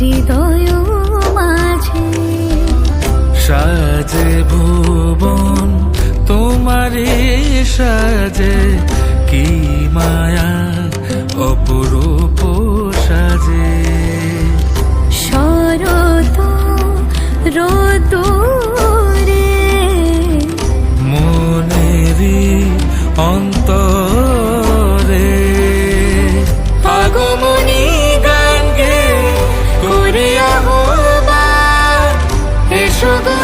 হৃদয় মাঝে সাজে ভুবন তোমারে সাজে কি মায়া অপরূপ সাজে। শরত রত রে। মনেরি অন্তর trouble.